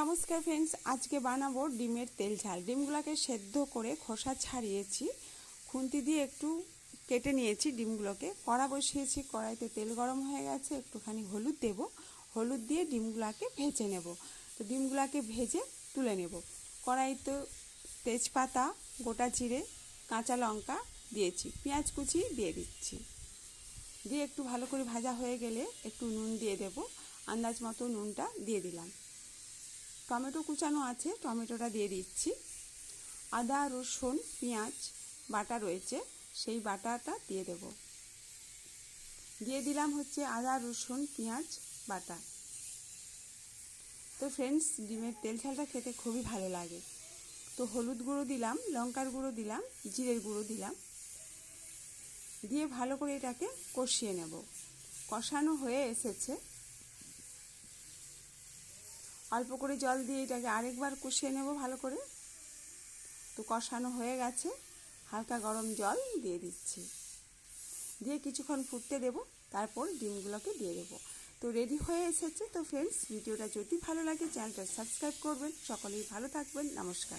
নমস্কার ফ্রেন্ডস আজকে বানাবো ডিমের তেল ঝাল। ডিমগুলোকে সেদ্ধ করে খোসা ছাড়িয়েছি। খুন্তি দিয়ে একটু কেটে নিয়েছি ডিমগুলোকে। কড়া বসিয়েছি, কড়াইতে তেল গরম হয়ে গেছে, একটুখানি হলুদ দেব। হলুদ দিয়ে ডিমগুলোকে ভেজে নেব। তো ডিমগুলোকে ভেজে তুলে নেব। কড়াইতে তেজপাতা, গোটা জিরে, কাঁচা লঙ্কা দিয়েছি, পেঁয়াজ কুচি দিয়ে দিচ্ছি। দিয়ে একটু ভালো করে ভাজা হয়ে গেলে একটু নুন দিয়ে দেব। আন্দাজ মতো নুনটা দিয়ে দিলাম। টমেটো কুচানো আছে, টমেটোটা দিয়ে দিচ্ছি। আদা, রসুন, পেঁয়াজ, বাটা রয়েছে, সেই বাটাটা দিয়ে দেব। দিয়ে দিলাম হচ্ছে আদা, রসুন, পেঁয়াজ, বাটা। তো ফ্রেন্ডস ডিমের তেল ঝালটা খেতে খুবই ভালো লাগে। তো হলুদ গুঁড়ো দিলাম, লঙ্কার গুঁড়ো দিলাম, জিরের গুঁড়ো দিলাম। দিয়ে ভালো করে এটাকে কষিয়ে নেব। কষানো হয়ে এসেছে। অল্প করে জল দিয়ে এটাকে আরেকবার কষিয়ে নেব ভালো করে। তো কষানো হয়ে গেছে। হালকা গরম জল দিয়ে দিচ্ছি। দিয়ে কিছুক্ষণ ফুটতে দেব, তারপর ডিমগুলোকে দিয়ে দেবো। তো রেডি হয়ে এসেছে। তো ফ্রেন্ডস ভিডিওটা যদি ভালো লাগে চ্যানেলটা সাবস্ক্রাইব করবেন। সকলেই ভালো থাকবেন। নমস্কার।